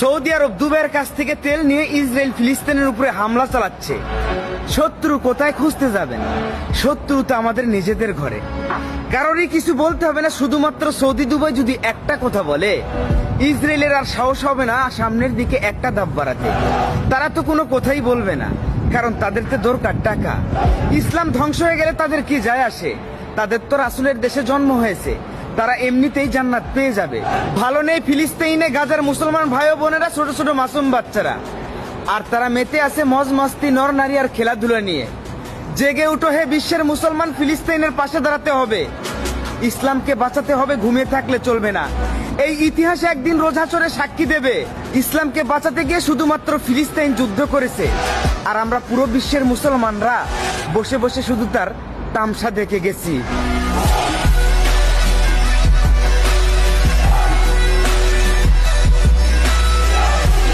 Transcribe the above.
Saudi আরব দুবের কাছ থেকে তেল নিয়ে ইসরায়েল ফিলিস্তিনের উপরে হামলা চালাচ্ছে। শত্রু কোথায় খুঁজতে যাবেন শত্রু তো আমাদের নিজেদের ঘরে। কারোরই কিছু বলতে হবে না, শুধুমাত্র সৌদি দুবাই যদি একটা কথা বলে, ইসরায়েলের আর সাহস হবে না সামনের দিকে একটা ধাপ বাড়াতে। তারা তো কোনো কথাই বলবে না, কারণ তাদের তো দরকার টাকা। ইসলাম ধ্বংস হয়ে গেলে তাদের কি যায় আসে? তাদের তো রাসুলের দেশে জন্ম হয়েছে। তারা এমনিতেই জান্নাত পেয়ে যাবে। ভালো নেই ফিলিস্তিনে গাজার মুসলমান ভাই বোনেরা, ছোট ছোট মাসুম বাচ্চারা। আর তারা মেতে আছে মজ মস্তি নর নারী আর খেলাধুলা নিয়ে। জেগে উঠো হে বিশ্বের মুসলমান, ফিলিস্তিনের পাশে দাঁড়াতে হবে। ইসলামকে বাঁচাতে হবে, ঘুমিয়ে থাকলে চলবে না। এই ইতিহাস একদিন রোজা চড়ে সাক্ষী দেবে। ইসলামকে বাঁচাতে গিয়ে শুধুমাত্র ফিলিস্তিন যুদ্ধ করেছে। আর আমরা পুরো বিশ্বের মুসলমানরা বসে বসে শুধু তার তামসা দেখে গেছি।